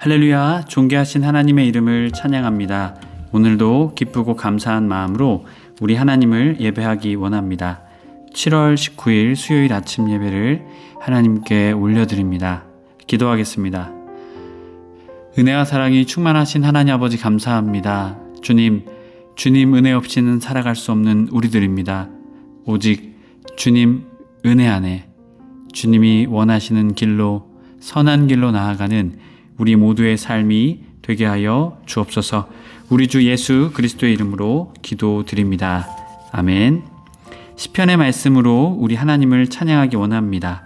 할렐루야, 존귀하신 하나님의 이름을 찬양합니다. 오늘도 기쁘고 감사한 마음으로 우리 하나님을 예배하기 원합니다. 7월 19일 수요일 아침 예배를 하나님께 올려드립니다. 기도하겠습니다. 은혜와 사랑이 충만하신 하나님 아버지 감사합니다. 주님, 주님 은혜 없이는 살아갈 수 없는 우리들입니다. 오직 주님 은혜 안에 주님이 원하시는 길로 선한 길로 나아가는 우리 모두의 삶이 되게 하여 주옵소서. 우리 주 예수 그리스도의 이름으로 기도드립니다. 아멘. 시편의 말씀으로 우리 하나님을 찬양하기 원합니다.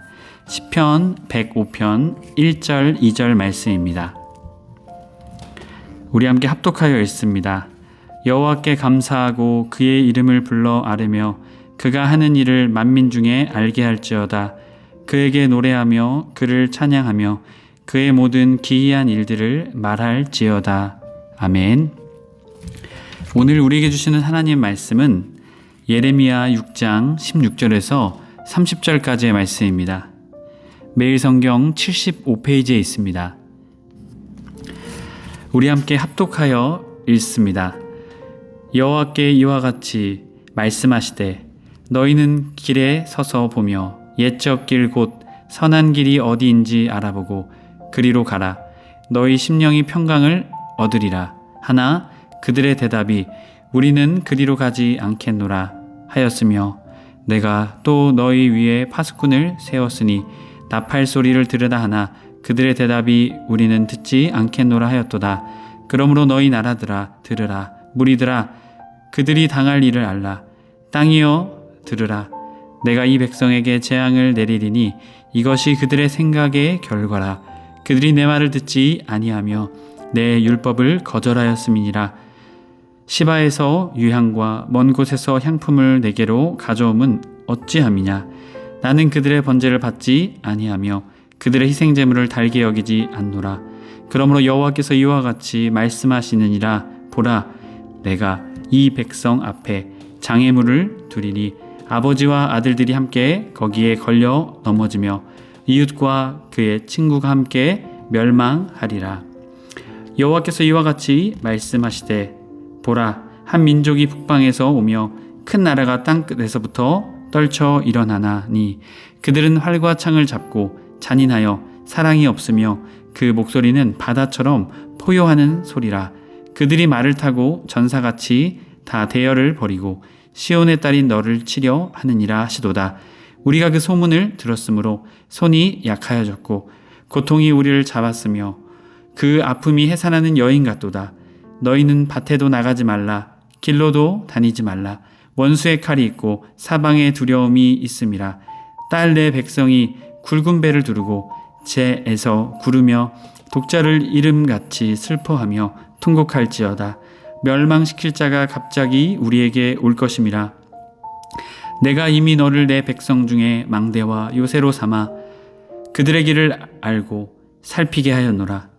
시편 105편 1절 2절 말씀입니다. 우리 함께 합독하여 읽습니다. 여호와께 감사하고 그의 이름을 불러 아뢰며 그가 하는 일을 만민 중에 알게 할지어다. 그에게 노래하며 그를 찬양하며 그의 모든 기이한 일들을 말할지어다. 아멘. 오늘 우리에게 주시는 하나님 말씀은 예레미야 6장 16절에서 30절까지의 말씀입니다. 매일 성경 75페이지에 있습니다. 우리 함께 합독하여 읽습니다. 여호와께 이와 같이 말씀하시되 너희는 길에 서서 보며 옛적 길 곧 선한 길이 어디인지 알아보고 그리로 가라. 너희 심령이 평강을 얻으리라. 하나 그들의 대답이 우리는 그리로 가지 않겠노라 하였으며 내가 또 너희 위에 파수꾼을 세웠으니 나팔 소리를 들으라 하나 그들의 대답이 우리는 듣지 않겠노라 하였도다. 그러므로 너희 나라들아 들으라. 무리들아 그들이 당할 일을 알라. 땅이여 들으라. 내가 이 백성에게 재앙을 내리리니 이것이 그들의 생각의 결과라 그들이 내 말을 듣지 아니하며 내 율법을 거절하였음이니라. 시바에서 유향과 먼 곳에서 향품을 내게로 가져옴은 어찌함이냐? 나는 그들의 번제를 받지 아니하며 그들의 희생 제물을 달게 여기지 않노라. 그러므로 여호와께서 이와 같이 말씀하시느니라. 보라 내가 이 백성 앞에 장애물을 두리니 아버지와 아들들이 함께 거기에 걸려 넘어지며 이웃과 그의 친구가 함께 멸망하리라. 여호와께서 이와 같이 말씀하시되 보라 한 민족이 북방에서 오며 큰 나라가 땅 끝에서부터 떨쳐 일어나나니 그들은 활과 창을 잡고 잔인하여 사랑이 없으며 그 목소리는 바다처럼 포효하는 소리라 그들이 말을 타고 전사같이 다 대열을 벌이고 시온의 딸인 너를 치려 하느니라 하시도다. 우리가 그 소문을 들었으므로 손이 약하여졌고 고통이 우리를 잡았으며 그 아픔이 해산하는 여인 같도다. 너희는 밭에도 나가지 말라. 길로도 다니지 말라. 원수의 칼이 있고 사방에 두려움이 있음이라. 딸 내 백성이 굵은 배를 두르고 재에서 구르며 독자를 이름같이 슬퍼하며 통곡할지어다. 멸망시킬 자가 갑자기 우리에게 올 것임이라. 내가 이미 너를 내 백성 중에 망대와 요새로 삼아 그들의 길을 알고 살피게 하였노라.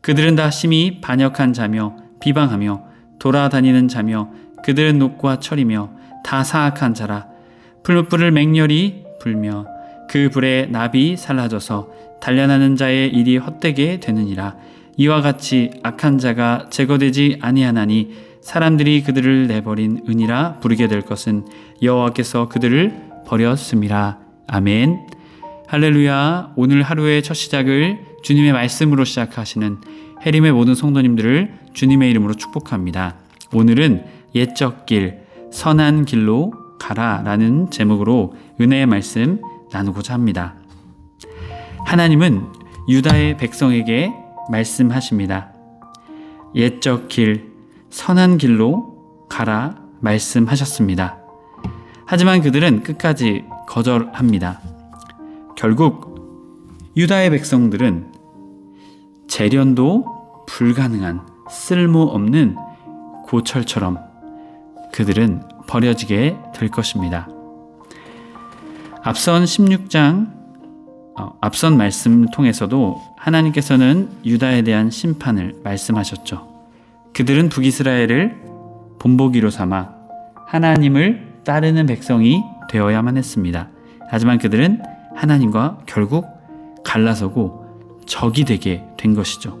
그들은 다 심히 반역한 자며 비방하며 돌아다니는 자며 그들은 녹과 철이며 다 사악한 자라. 풀무불을 맹렬히 불며 그 불에 납이 살라져서 단련하는 자의 일이 헛되게 되느니라. 이와 같이 악한 자가 제거되지 아니하나니 사람들이 그들을 내버린 은이라 부르게 될 것은 여호와께서 그들을 버렸음이라. 아멘. 할렐루야. 오늘 하루의 첫 시작을 주님의 말씀으로 시작하시는 해림의 모든 성도님들을 주님의 이름으로 축복합니다. 오늘은 옛적 길, 선한 길로 가라 라는 제목으로 은혜의 말씀 나누고자 합니다. 하나님은 유다의 백성에게 말씀하십니다. 옛적 길, 선한 길로 가라 말씀하셨습니다. 하지만 그들은 끝까지 거절합니다. 결국 유다의 백성들은 재련도 불가능한 쓸모없는 고철처럼 그들은 버려지게 될 것입니다. 앞선 16장 어, 앞선 말씀을 통해서도 하나님께서는 유다에 대한 심판을 말씀하셨죠. 그들은 북이스라엘을 본보기로 삼아 하나님을 따르는 백성이 되어야만 했습니다. 하지만 그들은 하나님과 결국 갈라서고 적이 되게 된 것이죠.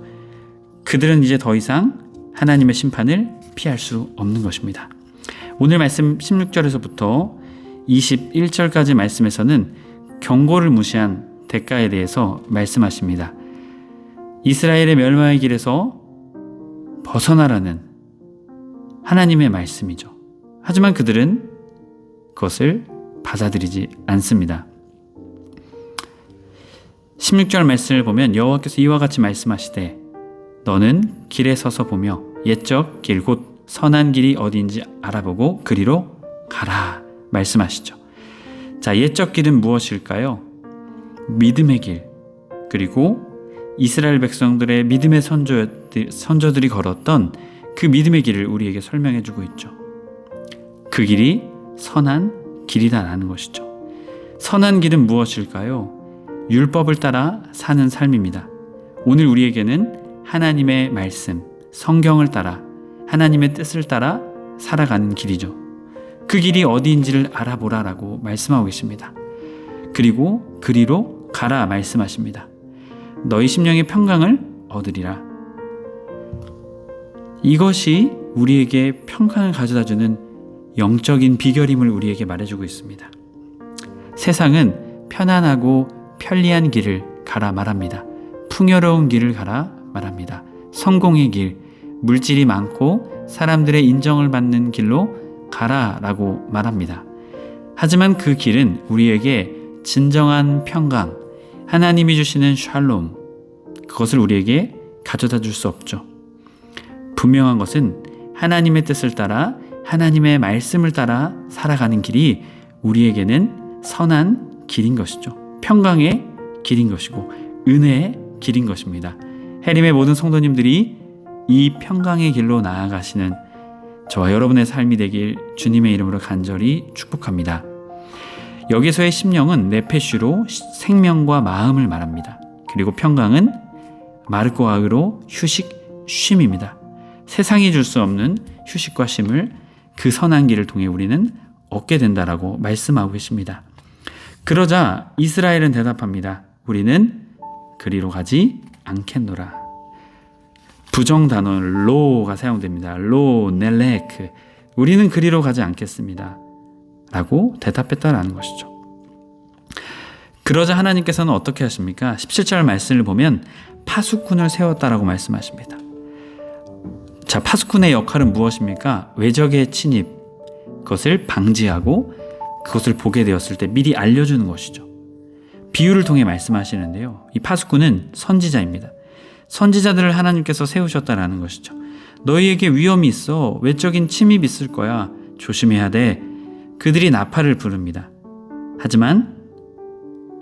그들은 이제 더 이상 하나님의 심판을 피할 수 없는 것입니다. 오늘 말씀 16절에서부터 21절까지 말씀에서는 경고를 무시한 대가에 대해서 말씀하십니다. 이스라엘의 멸망의 길에서 벗어나라는 하나님의 말씀이죠. 하지만 그들은 그것을 받아들이지 않습니다. 16절 말씀을 보면 여호와께서 이와 같이 말씀하시되 너는 길에 서서 보며 옛적 길 곧 선한 길이 어디인지 알아보고 그리로 가라 말씀하시죠. 자, 옛적 길은 무엇일까요? 믿음의 길. 그리고 이스라엘 백성들의 믿음의 선조들, 선조들이 걸었던 그 믿음의 길을 우리에게 설명해 주고 있죠. 그 길이 선한 길이다라는 것이죠. 선한 길은 무엇일까요? 율법을 따라 사는 삶입니다. 오늘 우리에게는 하나님의 말씀, 성경을 따라 하나님의 뜻을 따라 살아가는 길이죠. 그 길이 어디인지를 알아보라라고 말씀하고 계십니다. 그리고 그리로 가라 말씀하십니다. 너희 심령의 평강을 얻으리라. 이것이 우리에게 평강을 가져다 주는 영적인 비결임을 우리에게 말해주고 있습니다. 세상은 편안하고 편리한 길을 가라 말합니다. 풍요로운 길을 가라 말합니다. 성공의 길, 물질이 많고 사람들의 인정을 받는 길로 가라 라고 말합니다. 하지만 그 길은 우리에게 진정한 평강, 하나님이 주시는 샬롬, 그것을 우리에게 가져다 줄 수 없죠. 분명한 것은 하나님의 뜻을 따라 하나님의 말씀을 따라 살아가는 길이 우리에게는 선한 길인 것이죠. 평강의 길인 것이고 은혜의 길인 것입니다. 해림의 모든 성도님들이 이 평강의 길로 나아가시는 저와 여러분의 삶이 되길 주님의 이름으로 간절히 축복합니다. 여기서의 심령은 네페슈로 생명과 마음을 말합니다. 그리고 평강은 마르코아으로 휴식, 쉼입니다. 세상이 줄 수 없는 휴식과 쉼을 그 선한 길을 통해 우리는 얻게 된다라고 말씀하고 계십니다. 그러자 이스라엘은 대답합니다. 우리는 그리로 가지 않겠노라. 부정 단어 로가 사용됩니다. 로 넬레크. 우리는 그리로 가지 않겠습니다. 라고 대답했다라는 것이죠. 그러자 하나님께서는 어떻게 하십니까? 17절 말씀을 보면 파수꾼을 세웠다라고 말씀하십니다. 자, 파수꾼의 역할은 무엇입니까? 외적의 침입, 그것을 방지하고 그것을 보게 되었을 때 미리 알려주는 것이죠. 비유를 통해 말씀하시는데요. 이 파수꾼은 선지자입니다. 선지자들을 하나님께서 세우셨다라는 것이죠. 너희에게 위험이 있어. 외적인 침입이 있을 거야. 조심해야 돼. 그들이 나팔을 부릅니다. 하지만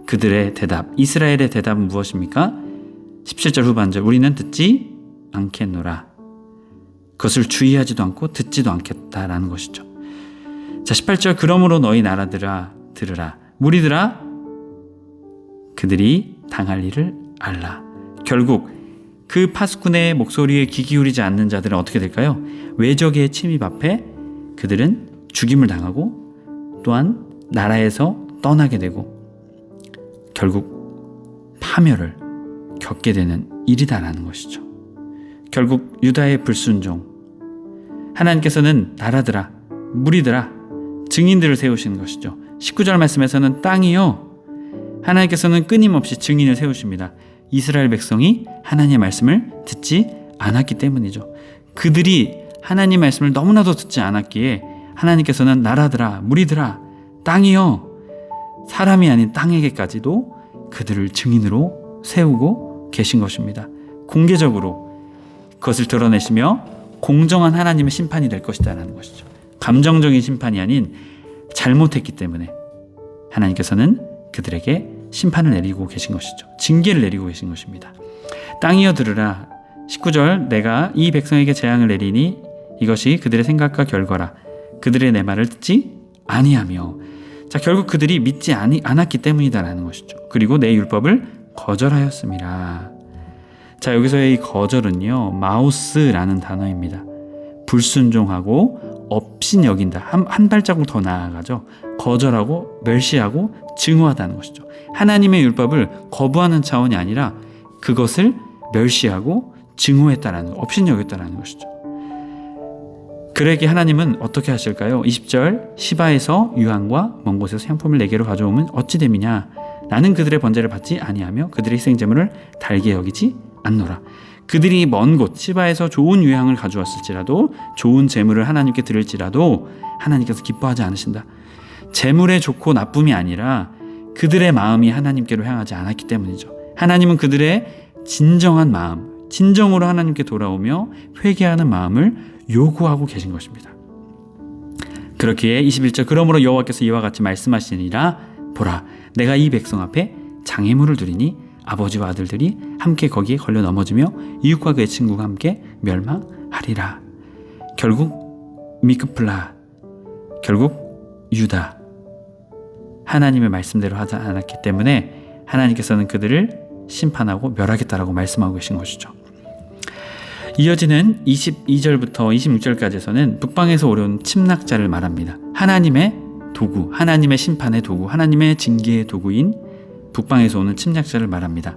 그들의 대답, 이스라엘의 대답은 무엇입니까? 17절 후반절, 우리는 듣지 않겠노라. 그것을 주의하지도 않고 듣지도 않겠다라는 것이죠. 자, 18절, 그러므로 너희 나라들아, 들으라. 무리들아, 그들이 당할 일을 알라. 결국 그 파수꾼의 목소리에 귀 기울이지 않는 자들은 어떻게 될까요? 외적의 침입 앞에 그들은 죽임을 당하고 또한 나라에서 떠나게 되고 결국 파멸을 겪게 되는 일이다라는 것이죠. 결국 유다의 불순종 하나님께서는 나라들아 무리들아 증인들을 세우시는 것이죠. 19절 말씀에서는 땅이요 하나님께서는 끊임없이 증인을 세우십니다. 이스라엘 백성이 하나님의 말씀을 듣지 않았기 때문이죠. 그들이 하나님 말씀을 너무나도 듣지 않았기에 하나님께서는 나라들아 무리들아 땅이요 사람이 아닌 땅에게까지도 그들을 증인으로 세우고 계신 것입니다. 공개적으로 그것을 드러내시며 공정한 하나님의 심판이 될 것이다라는 것이죠. 감정적인 심판이 아닌 잘못했기 때문에 하나님께서는 그들에게 심판을 내리고 계신 것이죠. 징계를 내리고 계신 것입니다. 땅이여 들으라. 19절 내가 이 백성에게 재앙을 내리니 이것이 그들의 생각과 결과라. 그들의 내 말을 듣지 아니하며 자 결국 그들이 믿지 아니, 않았기 때문이다라는 것이죠. 그리고 내 율법을 거절하였습니다. 자 여기서의 이 거절은요 마우스라는 단어입니다. 불순종하고 업신 여긴다. 한, 한 발자국 더 나아가죠. 거절하고 멸시하고 증오하다는 것이죠. 하나님의 율법을 거부하는 차원이 아니라 그것을 멸시하고 증오했다라는 거, 업신여겼다라는 것이죠. 그에게 하나님은 어떻게 하실까요? 20절 시바에서 유황과 먼 곳에서 향품을 내게로 가져오면 어찌 됨이냐 나는 그들의 번제를 받지 아니하며 그들의 희생제물을 달게 여기지 않노라. 그들이 먼 곳 시바에서 좋은 유향을 가져왔을지라도 좋은 제물을 하나님께 드릴지라도 하나님께서 기뻐하지 않으신다. 제물의 좋고 나쁨이 아니라 그들의 마음이 하나님께로 향하지 않았기 때문이죠. 하나님은 그들의 진정한 마음 진정으로 하나님께 돌아오며 회개하는 마음을 요구하고 계신 것입니다. 그렇기에 21절 그러므로 여호와께서 이와 같이 말씀하시니라. 보라 내가 이 백성 앞에 장애물을 두리니 아버지와 아들들이 함께 거기에 걸려 넘어지며 이웃과 그의 친구가 함께 멸망하리라. 결국 미크플라 결국 유다 하나님의 말씀대로 하지 않았기 때문에 하나님께서는 그들을 심판하고 멸하겠다라고 말씀하고 계신 것이죠. 이어지는 22절부터 26절까지에서는 북방에서 오려온 침략자를 말합니다. 하나님의 도구, 하나님의 심판의 도구, 하나님의 징계의 도구인 북방에서 오는 침략자를 말합니다.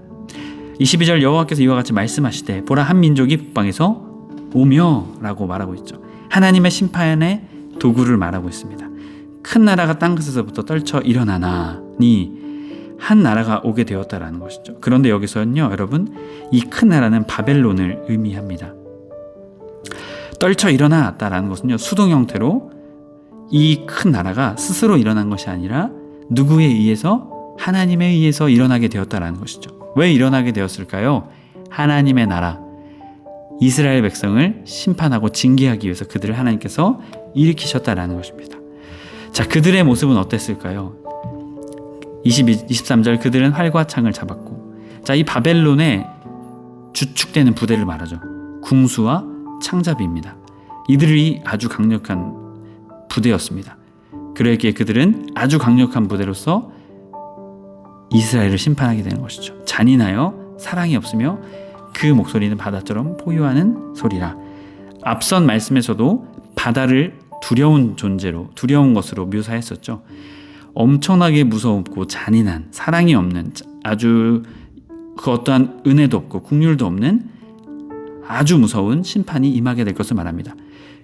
22절 여호와께서 이와 같이 말씀하시되 보라 한 민족이 북방에서 오며라고 말하고 있죠. 하나님의 심판의 도구를 말하고 있습니다. 큰 나라가 땅끝에서부터 떨쳐 일어나나니 한 나라가 오게 되었다라는 것이죠. 그런데 여기서는요, 여러분, 이 큰 나라는 바벨론을 의미합니다. 떨쳐 일어났다라는 것은요, 수동 형태로 이 큰 나라가 스스로 일어난 것이 아니라 누구에 의해서 하나님에 의해서 일어나게 되었다라는 것이죠. 왜 일어나게 되었을까요? 하나님의 나라, 이스라엘 백성을 심판하고 징계하기 위해서 그들을 하나님께서 일으키셨다라는 것입니다. 자, 그들의 모습은 어땠을까요? 22, 23절 그들은 활과 창을 잡았고 자 이 바벨론의 주축되는 부대를 말하죠. 궁수와 창잡이입니다. 이들이 아주 강력한 부대였습니다. 그러기에 그들은 아주 강력한 부대로서 이스라엘을 심판하게 되는 것이죠. 잔인하여 사랑이 없으며 그 목소리는 바다처럼 포효하는 소리라. 앞선 말씀에서도 바다를 두려운 존재로 두려운 것으로 묘사했었죠. 엄청나게 무섭고 잔인한 사랑이 없는 아주 그 어떠한 은혜도 없고 국률도 없는 아주 무서운 심판이 임하게 될 것을 말합니다.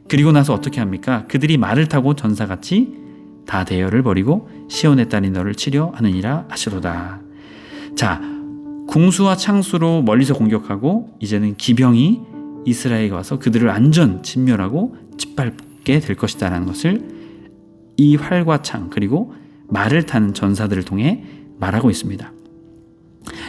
그리고 나서 어떻게 합니까? 그들이 말을 타고 전사같이 다 대열을 버리고 시온의 딸이 너를 치려 하느니라 하시로다. 자, 궁수와 창수로 멀리서 공격하고 이제는 기병이 이스라엘에 와서 그들을 안전 진멸하고 짓밟게 될 것이다라는 것을 이 활과 창 그리고 말을 타는 전사들을 통해 말하고 있습니다.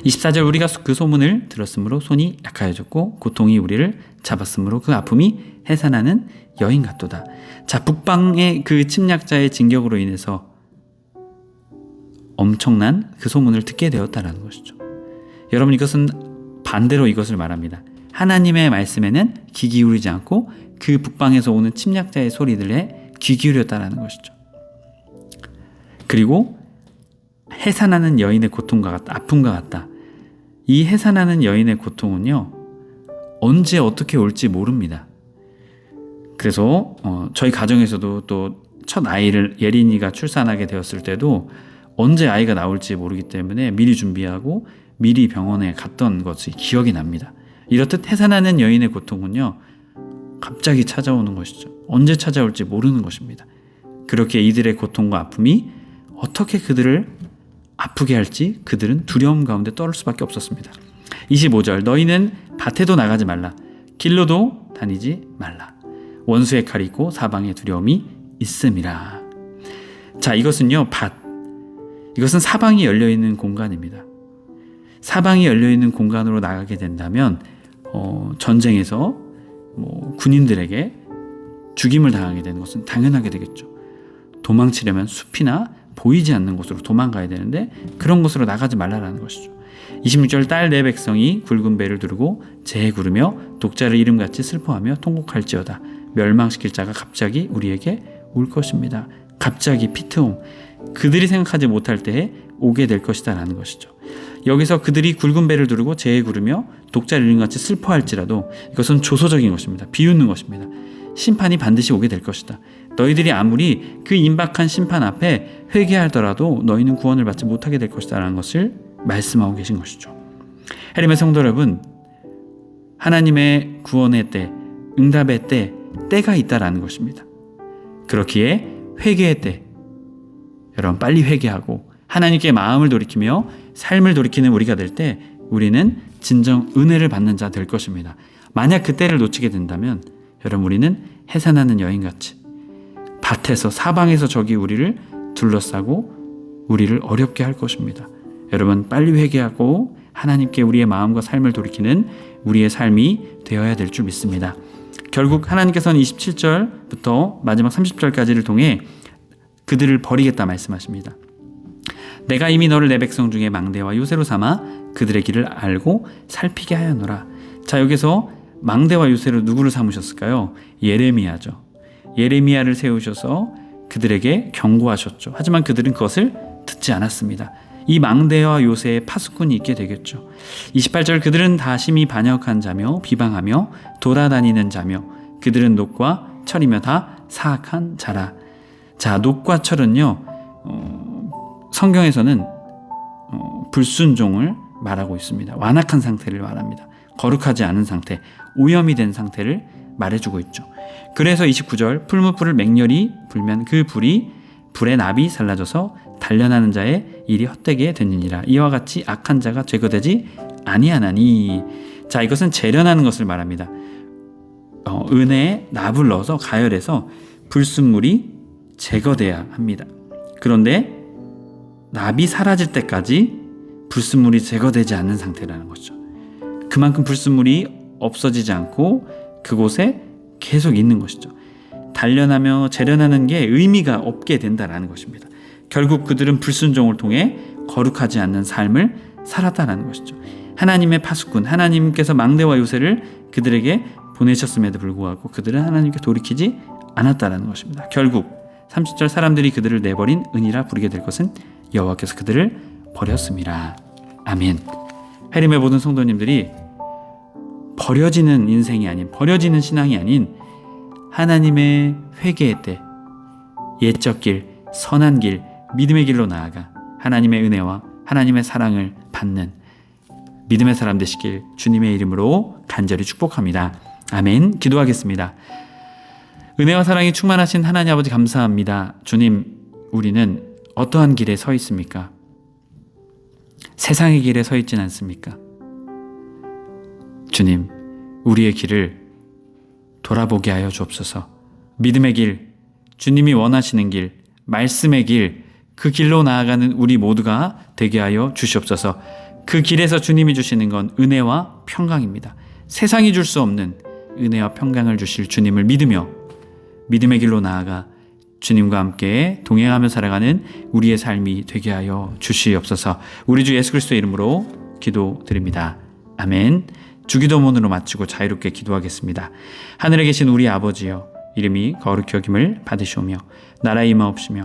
24절 우리가 그 소문을 들었으므로 손이 약하여졌고 고통이 우리를 잡았으므로 그 아픔이 해산하는 여인 같도다. 자 북방의 그 침략자의 진격으로 인해서 엄청난 그 소문을 듣게 되었다라는 것이죠. 여러분 이것은 반대로 이것을 말합니다. 하나님의 말씀에는 귀 기울이지 않고 그 북방에서 오는 침략자의 소리들에 귀 기울였다라는 것이죠. 그리고 해산하는 여인의 고통과 같다. 아픔과 같다. 이 해산하는 여인의 고통은요. 언제 어떻게 올지 모릅니다. 그래서 어, 저희 가정에서도 또 첫 아이를 예린이가 출산하게 되었을 때도 언제 아이가 나올지 모르기 때문에 미리 준비하고 미리 병원에 갔던 것이 기억이 납니다. 이렇듯 해산하는 여인의 고통은요. 갑자기 찾아오는 것이죠. 언제 찾아올지 모르는 것입니다. 그렇게 이들의 고통과 아픔이 어떻게 그들을 아프게 할지 그들은 두려움 가운데 떨을 수밖에 없었습니다. 25절 너희는 밭에도 나가지 말라 길로도 다니지 말라 원수의 칼이 있고 사방에 두려움이 있음이라. 자 이것은요 밭 이것은 사방이 열려 있는 공간입니다. 사방이 열려 있는 공간으로 나가게 된다면 어, 전쟁에서 뭐 군인들에게 죽임을 당하게 되는 것은 당연하게 되겠죠. 도망치려면 숲이나 보이지 않는 곳으로 도망가야 되는데 그런 곳으로 나가지 말라라는 것이죠. 26절 딸 내 백성이 굵은 배를 두르고 재 구르며 독자를 이름같이 슬퍼하며 통곡할지어다. 멸망시킬 자가 갑자기 우리에게 올 것입니다. 갑자기 피트홈 그들이 생각하지 못할 때에 오게 될 것이다라는 것이죠. 여기서 그들이 굵은 배를 두르고 재에 구르며 독자를 이름같이 슬퍼할지라도 이것은 조소적인 것입니다. 비웃는 것입니다. 심판이 반드시 오게 될 것이다. 너희들이 아무리 그 임박한 심판 앞에 회개하더라도 너희는 구원을 받지 못하게 될 것이다라는 것을 말씀하고 계신 것이죠. 해림의 성도 여러분, 하나님의 구원의 때, 응답의 때, 때가 있다라는 것입니다. 그렇기에 회개의 때, 여러분 빨리 회개하고 하나님께 마음을 돌이키며 삶을 돌이키는 우리가 될 때 우리는 진정 은혜를 받는 자 될 것입니다. 만약 그때를 놓치게 된다면 여러분 우리는 해산하는 여인같이 밭에서 사방에서 적이 우리를 둘러싸고 우리를 어렵게 할 것입니다. 여러분 빨리 회개하고 하나님께 우리의 마음과 삶을 돌이키는 우리의 삶이 되어야 될 줄 믿습니다. 결국 하나님께서는 27절부터 마지막 30절까지를 통해 그들을 버리겠다 말씀하십니다. 내가 이미 너를 내 백성 중에 망대와 요새로 삼아 그들의 길을 알고 살피게 하였노라. 자 여기서 망대와 요새로 누구를 삼으셨을까요? 예레미야죠. 예레미야를 세우셔서 그들에게 경고하셨죠. 하지만 그들은 그것을 듣지 않았습니다. 이 망대와 요새의 파수꾼이 있게 되겠죠. 28절 그들은 다 심히 반역한 자며 비방하며 돌아다니는 자며 그들은 녹과 철이며 다 사악한 자라. 자 녹과 철은요 어, 성경에서는 어, 불순종을 말하고 있습니다. 완악한 상태를 말합니다. 거룩하지 않은 상태, 오염이 된 상태를 말해주고 있죠. 그래서 29절 풀무불을 맹렬히 불면 그 불이 불의 납이 살라져서 단련하는 자의 일이 헛되게 되느니라. 이와 같이 악한 자가 제거되지 아니하나니. 자 이것은 재련하는 것을 말합니다. 어, 은혜에 납을 넣어서 가열해서 불순물이 제거돼야 합니다. 그런데 납이 사라질 때까지 불순물이 제거되지 않는 상태라는 거죠. 그만큼 불순물이 없어지지 않고 그곳에 계속 있는 것이죠. 단련하며 재련하는 게 의미가 없게 된다라는 것입니다. 결국 그들은 불순종을 통해 거룩하지 않는 삶을 살았다라는 것이죠. 하나님의 파수꾼, 하나님께서 망대와 요새를 그들에게 보내셨음에도 불구하고 그들은 하나님께 돌이키지 않았다라는 것입니다. 결국 30절 사람들이 그들을 내버린 은이라 부르게 될 것은 여호와께서 그들을 버렸습니다. 아멘. 해림의 모든 성도님들이 버려지는 인생이 아닌 버려지는 신앙이 아닌 하나님의 회개의 때 옛적 길, 선한 길, 믿음의 길로 나아가 하나님의 은혜와 하나님의 사랑을 받는 믿음의 사람 되시길 주님의 이름으로 간절히 축복합니다. 아멘. 기도하겠습니다. 은혜와 사랑이 충만하신 하나님 아버지 감사합니다. 주님, 우리는 어떠한 길에 서 있습니까? 세상의 길에 서 있진 않습니까? 주님, 우리의 길을 돌아보게 하여 주옵소서. 믿음의 길, 주님이 원하시는 길, 말씀의 길, 그 길로 나아가는 우리 모두가 되게 하여 주시옵소서. 그 길에서 주님이 주시는 건 은혜와 평강입니다. 세상이 줄 수 없는 은혜와 평강을 주실 주님을 믿으며 믿음의 길로 나아가 주님과 함께 동행하며 살아가는 우리의 삶이 되게 하여 주시옵소서. 우리 주 예수 그리스도의 이름으로 기도드립니다. 아멘. 주기도문으로 마치고 자유롭게 기도하겠습니다. 하늘에 계신 우리 아버지여 이름이 거룩히 여김을 받으시오며 나라의 임하옵시며